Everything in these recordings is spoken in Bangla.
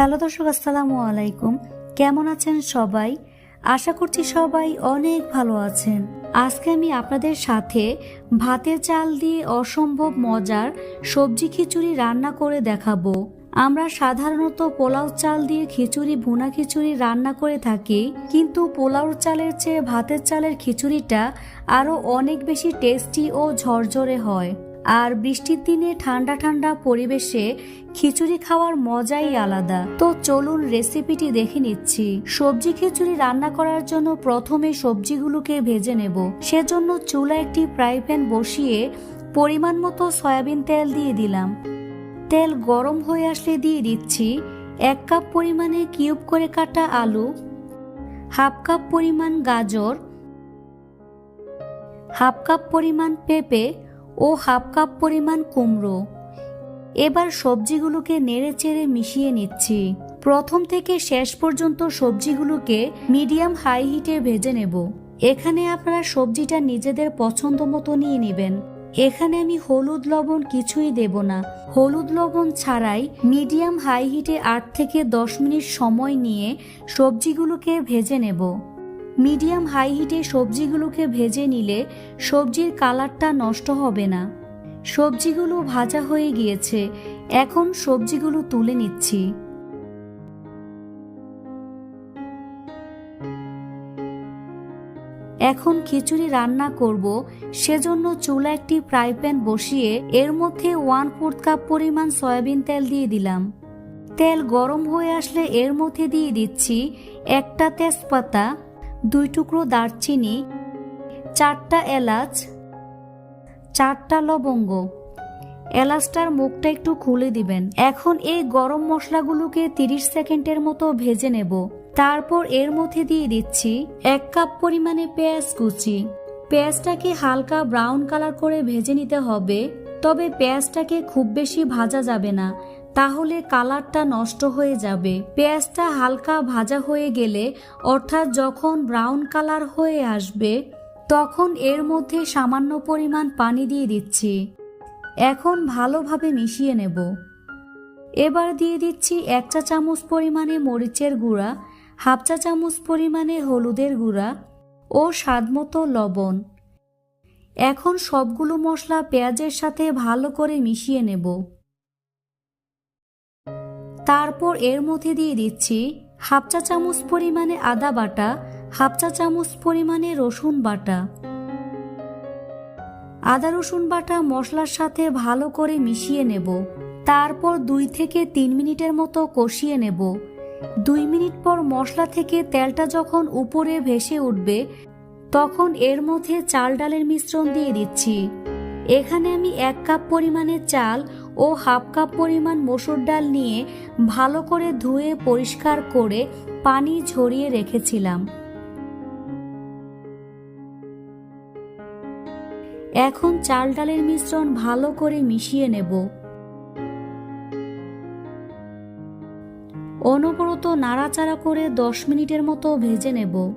হ্যালো দর্শক, আসসালামু আলাইকুম। কেমন আছেন সবাই? আশা করছি সবাই অনেক ভালো আছেন। আজকে আমি আপনাদের সাথে ভাতের চাল দিয়ে অসম্ভব মজার সবজি খিচুড়ি রান্না করে দেখাবো। আমরা সাধারণত পোলাও চাল দিয়ে খিচুড়ি, ভুনা খিচুড়ি রান্না করে থাকি, কিন্তু পোলাওর চালের চেয়ে ভাতের চালের খিচুড়িটা আরও অনেক বেশি টেস্টি ও ঝরঝরে হয়। আর বৃষ্টির দিনে ঠান্ডা ঠান্ডা পরিবেশে খিচুড়ি খাওয়ার মজাই আলাদা। তো চলুন রেসিপিটি দেখে নিচ্ছি। সবজি খিচুড়ি রান্না করার জন্য প্রথমে সবজিগুলোকে ভেজে নেব। সেজন্য চুলা একটি ফ্রাই প্যান বসিয়ে পরিমাণ মতো সয়াবিন তেল দিয়ে দিলাম। তেল গরম হয়ে আসলে দিয়ে দিচ্ছি এক কাপ পরিমাণে কিউব করে কাটা আলু, হাফ কাপ পরিমাণ গাজর, হাফ কাপ পরিমাণ পেঁপে ও হাফ কাপ পরিমাণ কুমড়ো। এবার সবজিগুলোকে নেড়ে চেড়ে মিশিয়ে নিচ্ছি। প্রথম থেকে শেষ পর্যন্ত সবজিগুলোকে মিডিয়াম হাই হিটে ভেজে নেব। এখানে আপনারা সবজিটা নিজেদের পছন্দ মতো নিয়ে নেবেন। এখানে আমি হলুদ লবণ কিছুই দেব না। হলুদ লবণ ছাড়াই মিডিয়াম হাই হিটে আট থেকে দশ মিনিট সময় নিয়ে সবজিগুলোকে ভেজে নেব। মিডিয়াম হাই হিটে সবজিগুলোকে ভেজে নিলে সবজির কালারটা নষ্ট হবে না। সবজিগুলো ভাজা হয়ে গিয়েছে, এখন সবজিগুলো তুলে নিচ্ছি। এখন খিচুড়ি রান্না করব, সেজন্য চুলা একটি ফ্রাই প্যান বসিয়ে এর মধ্যে ওয়ান ফোর্থ কাপ পরিমাণ সয়াবিন তেল দিয়ে দিলাম। তেল গরম হয়ে আসলে এর মধ্যে দিয়ে দিচ্ছি একটা তেজপাতা দুই টুকরো দারচিনি, চারটা এলাচ, চারটা লবঙ্গ। এলাচটার মুখটা একটু খুলে দিবেন। এখন এই গরম মশলাগুলোকে 30 সেকেন্ডের মতো ভেজে নেব। তারপর এর মধ্যে দিয়ে দিচ্ছি এক কাপ পরিমাণে পেঁয়াজ কুচি। পেঁয়াজটাকে হালকা ব্রাউন কালার করে ভেজে নিতে হবে, তবে পেঁয়াজটাকে খুব বেশি ভাজা যাবে না। তাহলে কালারটা নষ্ট হয়ে যাবে। পেঁয়াজটা হালকা ভাজা হয়ে গেলে, অর্থাৎ যখন ব্রাউন কালার হয়ে আসবে, তখন এর মধ্যে সামান্য পরিমাণ পানি দিয়ে দিচ্ছি। এখন ভালোভাবে মিশিয়ে নেব। এবার দিয়ে দিচ্ছি এক চা চামচ পরিমাণে মরিচের গুঁড়া, হাফ চা চামচ পরিমাণে হলুদের গুঁড়া ও স্বাদমতো লবণ। এখন সবগুলো মশলা পেঁয়াজের সাথে ভালো করে মিশিয়ে নেব। তারপর এর মধ্যে দিয়ে দিচ্ছি হাফ চা চামচ পরিমাণে আদা বাটা, হাফ চা চামচ পরিমাণে রসুন বাটা। আদা রসুন বাটা মশলার সাথে ভালো করে মিশিয়ে নেব। তারপর দুই থেকে তিন মিনিটের মতো কষিয়ে নেব। দুই মিনিট পর মশলা থেকে তেলটা যখন উপরে ভেসে উঠবে, তখন এর মধ্যে চাল ডালের মিশ্রণ দিয়ে দিচ্ছি। এখানে আমি এক কাপ পরিমাণে চাল ও হাফ কাপ পরিমাণ মসুর ডাল নিয়ে ভালো করে ধুয়ে পরিষ্কার করে পানি ঝরিয়ে রেখেছিলাম। এখন চাল ডালের মিশ্রণ ভালো করে মিশিয়ে নেব। অনবরত নাড়াচাড়া করে দশ মিনিটের মতো ভেজে নেব।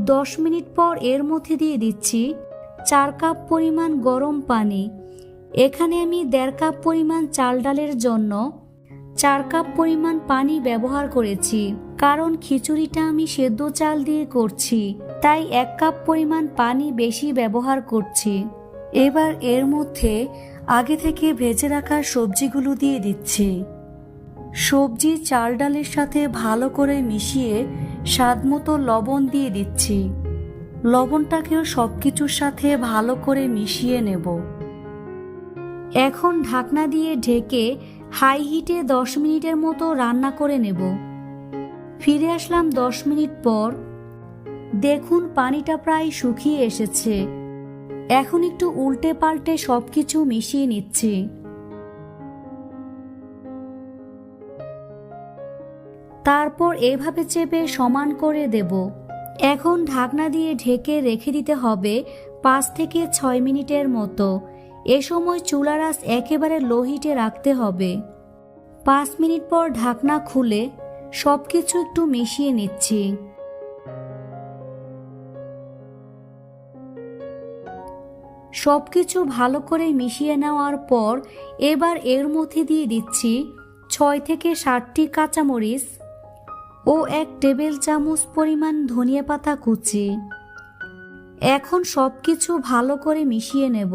দশ মিনিট পর এর মধ্যে দিয়ে দিচ্ছি চার কাপ পরিমাণ গরম পানি। এখানে আমি দেড় কাপ পরিমাণ চাল ডালের জন্য চার কাপ পরিমাণ পানি ব্যবহার করেছি, কারণ খিচুড়িটা আমি সেদ্ধ চাল দিয়ে করছি, তাই এক কাপ পরিমাণ পানি বেশি ব্যবহার করছি। এবার এর মধ্যে আগে থেকে ভেজে রাখা সবজিগুলো দিয়ে দিচ্ছি। সবজি চাল ডালের সাথে ভালো করে মিশিয়ে স্বাদমতো লবণ দিয়ে দিচ্ছি। লবণটাকেও সব কিছুর সাথে ভালো করে মিশিয়ে নেব। এখন ঢাকনা দিয়ে ঢেকে হাই হিটে দশ মিনিটের মতো রান্না করে নেব। ফিরে আসলাম দশ মিনিট পর। দেখুন, পানিটা প্রায় শুকিয়ে এসেছে। এখন একটু উল্টে পাল্টে সব কিছু মিশিয়ে নিচ্ছি। তারপর এভাবে চেপে সমান করে দেব। এখন ঢাকনা দিয়ে ঢেকে রেখে দিতে হবে পাঁচ থেকে ছয় মিনিটের মতো। এ সময় চুলার আঁচ একেবারে লো হিটে রাখতে হবে। পাঁচ মিনিট পর ঢাকনা খুলে সব কিছু একটু মিশিয়ে নিচ্ছি। সব কিছু ভালো করে মিশিয়ে নেওয়ার পর এবার এর মধ্যে দিয়ে দিচ্ছি ছয় থেকে ষাটটি কাঁচামরিচ ও এক টেবিল চামচ পরিমাণ ধনিয়া পাতা কুচি। এখন সব কিছু ভালো করে মিশিয়ে নেব।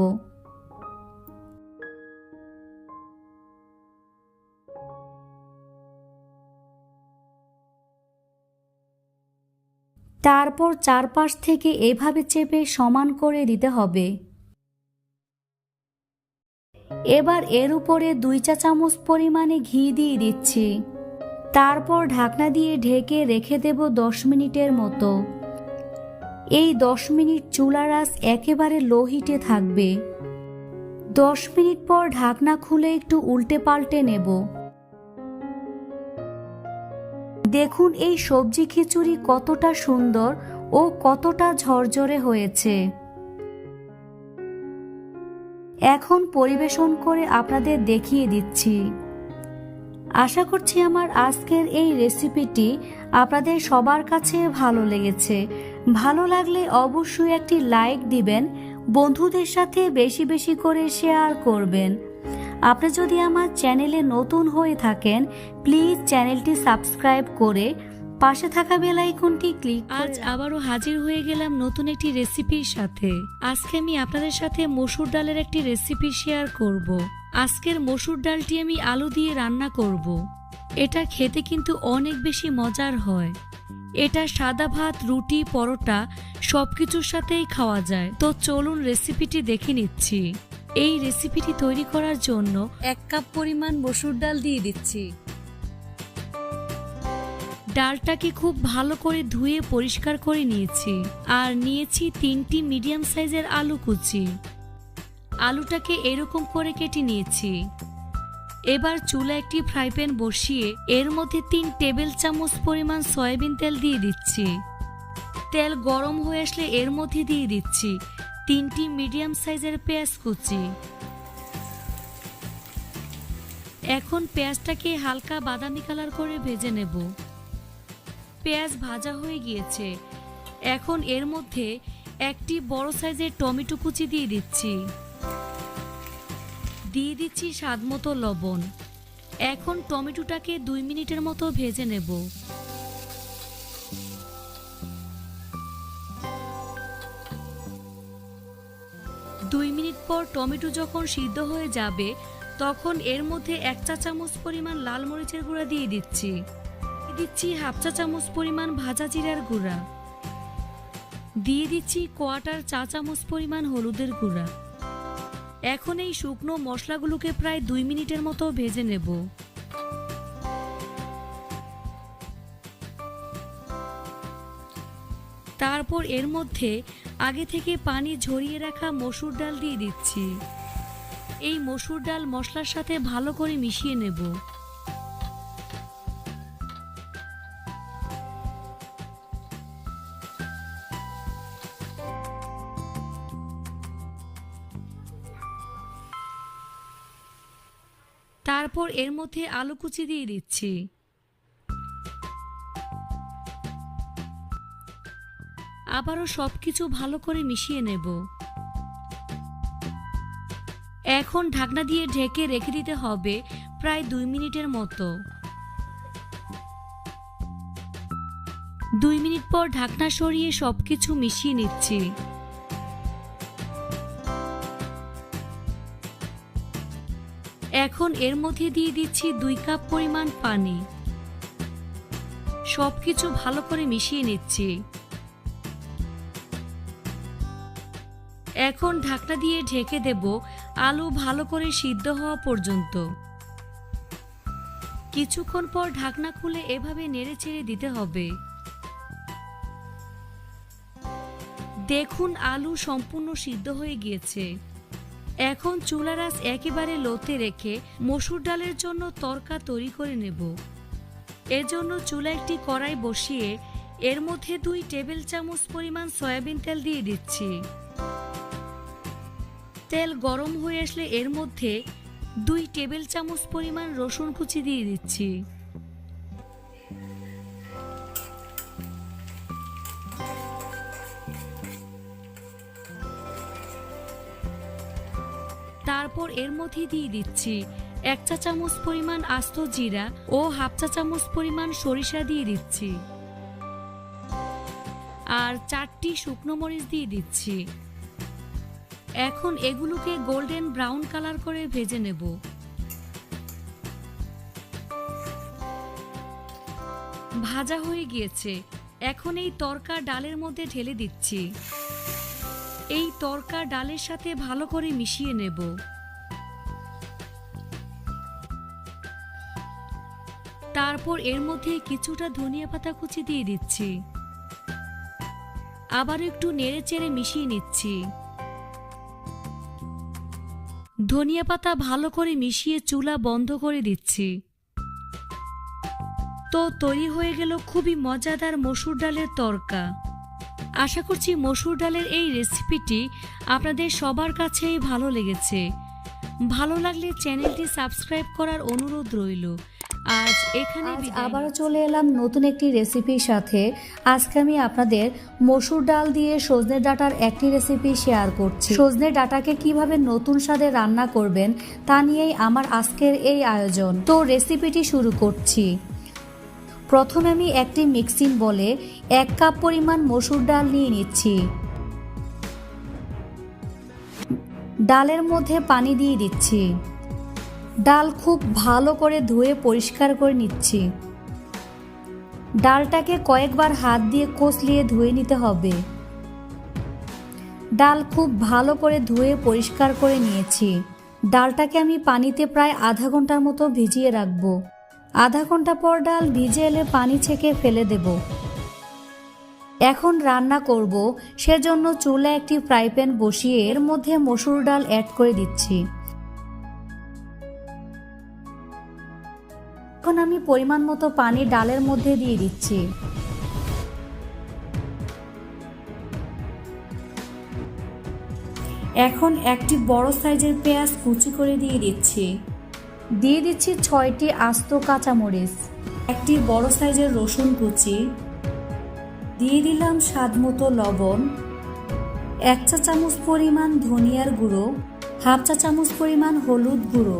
তারপর চারপাশ থেকে এভাবে চেপে সমান করে দিতে হবে। এবার এর উপরে দুই চা চামচ পরিমাণে ঘি দিয়ে দিচ্ছি। তারপর ঢাকনা দিয়ে ঢেকে রেখে দেব দশ মিনিটের মতো। এই দশ মিনিট চুলার আঁচ একেবারে লো হিটে থাকবে। দশ মিনিট পর ঢাকনা খুলে একটু উল্টে পাল্টে নেব। দেখুন এই সবজি খিচুড়ি কতটা সুন্দর ও কতটা ঝরঝরে হয়েছে। এখন পরিবেশন করে আপনাদের দেখিয়ে দিচ্ছি। আশা করছি আমার আজকের এই রেসিপিটি আপনাদের সবার কাছে ভালো লেগেছে। ভালো লাগলে অবশ্যই একটি লাইক দিবেন, বন্ধুদের সাথে বেশি বেশি করে শেয়ার করবেন। আপনি যদি আমার চ্যানেলে নতুন হয়ে থাকেন, প্লিজ চ্যানেলটি সাবস্ক্রাইব করে পাশে থাকা বেল আইকনটি ক্লিক আজ আবারও হাজির হয়ে গেলাম নতুন একটি রেসিপির সাথে। আজকে আমি আপনাদের সাথে মসুর ডালের একটি রেসিপি শেয়ার করব। আজকের মসুর ডালটি আমি আলু দিয়ে রান্না করব। এটা খেতে কিন্তু অনেক বেশি মজার হয়। এটা সাদা ভাত, রুটি, পরোটা সব কিছুর সাথেই খাওয়া যায়। তো চলুন রেসিপিটি দেখে নিচ্ছি। এই রেসিপিটি তৈরি করার জন্য এক কাপ পরিমাণ মসুর ডাল দিয়ে দিচ্ছি। ডালটাকে খুব ভালো করে ধুয়ে পরিষ্কার করে নিয়েছি। আর নিয়েছি তিনটি মিডিয়াম সাইজের আলু কুচি। আলুটাকে এরকম করে কেটে নিয়েছি। এবার চুলা একটি ফ্রাই প্যান বসিয়ে এর মধ্যে তিন টেবিল চামচ পরিমাণ সয়াবিন তেল দিয়ে দিচ্ছি। তেল গরম হয়ে আসলে এর মধ্যে দিয়ে দিচ্ছি তিনটি মিডিয়াম সাইজের পেঁয়াজ কুচি। এখন পেঁয়াজটাকে হালকা বাদামি কালার করে ভেজে নেব। পেঁয়াজ ভাজা হয়ে গিয়েছে। এখন এর মধ্যে একটি বড় সাইজের টমেটো কুচি দিয়ে দিচ্ছি। দিয়ে দিচ্ছি স্বাদ মতো লবণ। এখন টমেটোটাকে দুই মিনিটের মতো ভেজে নেব। দুই মিনিট পর টমেটো যখন সিদ্ধ হয়ে যাবে, তখন এর মধ্যে এক চা চামচ পরিমাণ লাল মরিচের গুঁড়া দিয়ে দিচ্ছি। দিচ্ছি হাফ চা চামচ পরিমাণ ভাজা জিরার গুঁড়া। দিয়ে দিচ্ছি কোয়াটার চা চামচ পরিমাণ হলুদের গুঁড়া। এখন এই শুকনো মশলাগুলোকে প্রায় দুই মিনিটের মতো ভেজে নেব। তারপর এর মধ্যে আগে থেকে পানি ঝরিয়ে রাখা মসুর ডাল দিয়ে দিচ্ছি। এই মসুর ডাল মশলার সাথে ভালো করে মিশিয়ে নেব। তারপর এর মধ্যে আলু কুচি দিয়ে দিচ্ছি। আবারও সবকিছু ভালো করে মিশিয়ে নেব। এখন ঢাকনা দিয়ে ঢেকে রেখে দিতে হবে প্রায় দুই মিনিটের মতো। দুই মিনিট পর ঢাকনা সরিয়ে সবকিছু মিশিয়ে নিচ্ছি। এখন এর মধ্যে দিয়ে দিচ্ছি দুই কাপ পরিমাণ পানি। সবকিছু ভালো করে মিশিয়ে নিচ্ছি। এখন ঢাকনা দিয়ে ঢেকে দেব আলু ভালো করে সিদ্ধ হওয়া পর্যন্ত। কিছুক্ষণ পর ঢাকনা খুলে এভাবে নেড়ে ছেড়ে দিতে হবে। দেখুন আলু সম্পূর্ণ সিদ্ধ হয়ে গিয়েছে। এখন চুলার আঁচ একেবারে লোতে রেখে মসুর ডালের জন্য তরকা তৈরি করে নেব। এর জন্য চুলা একটি কড়াই বসিয়ে এর মধ্যে দুই টেবিল চামচ পরিমাণ সয়াবিন তেল দিয়ে দিচ্ছি। তেল গরম হয়ে আসলে এর মধ্যে দুই টেবিল চামচ পরিমাণ রসুন কুচি দিয়ে দিচ্ছি। তারপর এর মধ্যে দিয়ে দিচ্ছি। এক চা চামচ পরিমাণ আস্ত জিরা ও হাফ চা চামচ পরিমাণ সরিষা দিয়ে দিচ্ছি। আর চারটি শুকনো মরিচ দিয়ে দিচ্ছি। এখন এগুলোকে গোল্ডেন ব্রাউন কালার করে ভেজে নেব। ভাজা হয়ে গিয়েছে। এখন এই তরকা ডালের মধ্যে ঢেলে দিচ্ছি। এই তরকা ডালের সাথে ভালো করে মিশিয়ে নেব। তারপর এর মধ্যে কিছুটা ধনিয়া পাতা কুচি দিয়ে দিচ্ছি। আবার একটু নেড়ে চেড়ে মিশিয়ে নিচ্ছি। ধনিয়া পাতা ভালো করে মিশিয়ে চুলা বন্ধ করে দিচ্ছি। তো তৈরি হয়ে গেল খুবই মজাদার মসুর ডালের তরকা। আশা করছি মসুর ডালের এই রেসিপিটি আপনাদের সবার কাছেই ভালো লেগেছে। ভালো লাগলে চ্যানেলটি সাবস্ক্রাইব করার অনুরোধ রইল। আজ এখানে আজ আবারও চলে এলাম নতুন একটি রেসিপির সাথে। আজকে আমি আপনাদের মসুর ডাল দিয়ে সজনে ডাটার একটি রেসিপি শেয়ার করছি। সজনে ডাটাকে কীভাবে নতুন স্বাদে রান্না করবেন তা নিয়েই আমার আজকের এই আয়োজন। তো রেসিপিটি শুরু করছি। প্রথমে আমি একটি মিক্সিং বলে এক কাপ পরিমাণ মসুর ডাল নিয়ে নিচ্ছি। ডালের মধ্যে পানি দিয়ে দিচ্ছি। ডাল খুব ভালো করে ধুয়ে পরিষ্কার করে নিচ্ছি। ডালটাকে কয়েকবার হাত দিয়ে কষলিয়ে ধুয়ে নিতে হবে। ডাল খুব ভালো করে ধুয়ে পরিষ্কার করে নিয়েছি। ডালটাকে আমি পানিতে প্রায় আধা ঘণ্টার মতো ভিজিয়ে রাখব। আধা ঘণ্টা পর ডাল ভিজে এলে পানি ছেঁকে ফেলে দেব। এখন রান্না করব, সেজন্য চুলা একটি ফ্রাই প্যান বসিয়ে এর মধ্যে মসুর ডাল অ্যাড করে দিচ্ছি। পরিমাণ মতো পানি ডালের মধ্যে দিয়ে দিচ্ছি। এখন একটি বড় সাইজের পেঁয়াজ কুচি করে দিয়ে দিচ্ছি। দিয়ে দিচ্ছি ছয়টি আস্ত কাঁচামরিচ, একটি বড় সাইজের রসুন কুচি, দিয়ে দিলাম স্বাদ মতো লবণ, এক চা চামচ পরিমাণ ধনিয়ার গুঁড়ো, হাফ চা চামচ পরিমাণ হলুদ গুঁড়ো।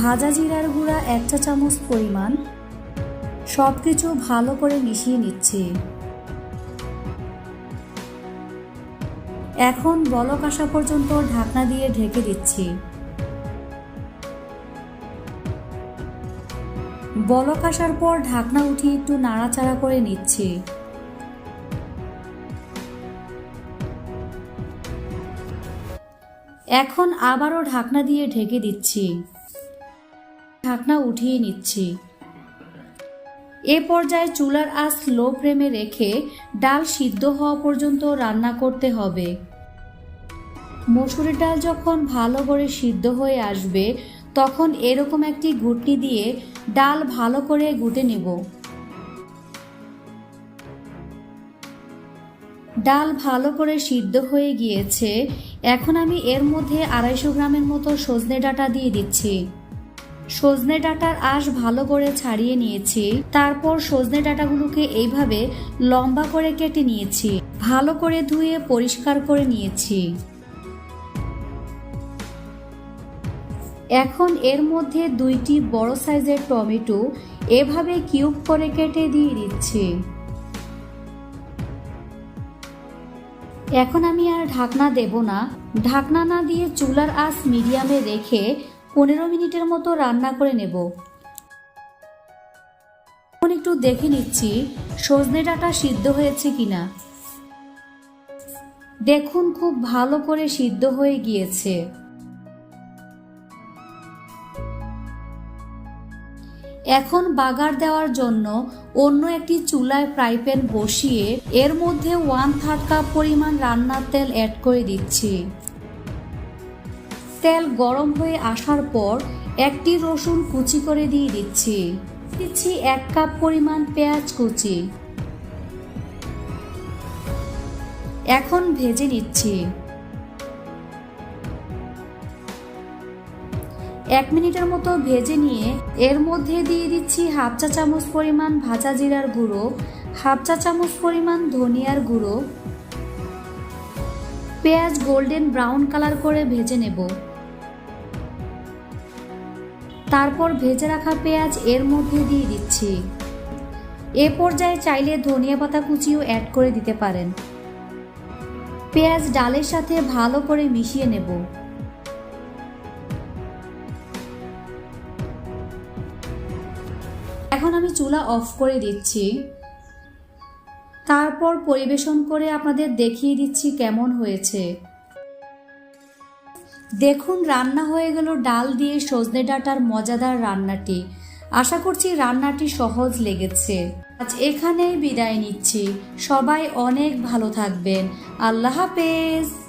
ভাজা জিরার গুঁড়া এক চা চামচ পরিমাণ। সব কিছু ভালো করে মিশিয়ে নিচ্ছি। এখন বলক আসা পর্যন্ত ঢাকনা দিয়ে ঢেকে দিচ্ছি। বলক আসার পর ঢাকনা উঠিয়ে একটু নাড়াচাড়া করে নিচ্ছি। এখন আবারও ঢাকনা দিয়ে ঢেকে দিচ্ছি। ঢাকনা উঠিয়ে নিচ্ছি। এ পর্যায়ে চুলার আঁচ লো ফ্লেমে রেখে ডাল সিদ্ধ হওয়া পর্যন্ত রান্না করতে হবে। মসুরের ডাল যখন ভালো করে সিদ্ধ হয়ে আসবে, তখন এরকম একটি ঘুটনি দিয়ে ডাল ভালো করে গুটে নেব। ডাল ভালো করে সিদ্ধ হয়ে গিয়েছে। এখন আমি এর মধ্যে আড়াইশো গ্রামের মতো সজনে ডাটা দিয়ে দিচ্ছি। সজনে ডাটার আঁশ ভালো করে ছাড়িয়ে নিয়েছি। তারপর সজনে ডাঁটাগুলোকে এইভাবে লম্বা করে কেটে নিয়েছি। ভালো করে ধুয়ে পরিষ্কার করে নিয়েছি। এখন এর মধ্যে দুইটি বড় সাইজের টমেটো এভাবে কিউব করে কেটে দিয়ে দিচ্ছি। এখন আমি আর ঢাকনা দেব না। ঢাকনা না দিয়ে চুলার আঁচ মিডিয়ামে রেখে পনেরো মিনিটের মতো রান্না করে নেব। এখন একটু দেখে নিচ্ছি সজনে ডাঁটা সিদ্ধ হয়েছে কিনা। দেখুন, খুব ভালো করে সিদ্ধ হয়ে গিয়েছে। এখন বাগার দেওয়ার জন্য অন্য একটি চুলায় ফ্রাই প্যান বসিয়ে এর মধ্যে ওয়ান থার্ড কাপ পরিমাণ রান্নার তেল অ্যাড করে দিচ্ছি। তেল গরম হয়ে আসার পর একটি রসুন কুচি করে দিয়ে দিচ্ছি। দিচ্ছি এক কাপ পরিমাণ পেঁয়াজ কুচি। এখন ভেজে নিচ্ছি। এক মিনিটের মতো ভেজে নিয়ে এর মধ্যে দিয়ে দিচ্ছি হাফ চা চামচ পরিমাণ ভাজা জিরার গুঁড়ো, হাফ চা চামচ পরিমাণ ধনিয়ার গুঁড়ো। পেঁয়াজ গোল্ডেন ব্রাউন কালার করে ভেজে নেব। তারপর ভেজে রাখা পেঁয়াজ এর মধ্যে দিয়ে দিচ্ছি। এ পর্যায়ে চাইলে ধনিয়া পাতা কুচিও অ্যাড করে দিতে পারেন। পেঁয়াজ ডালের সাথে ভালো করে মিশিয়ে নেব। এখন আমি চুলা অফ করে দিচ্ছি। তারপর পরিবেশন করে আপনাদের দেখিয়ে দিচ্ছি কেমন হয়েছে। দেখুন, রান্না হয়ে গেল ডাল দিয়ে সজনে ডাঁটার মজাদার রান্নাটি। আশা করছি রান্নাটি সহজ লেগেছে। আজ এখানেই বিদায় নিচ্ছি। সবাই অনেক ভালো থাকবেন। আল্লাহ হাফেজ।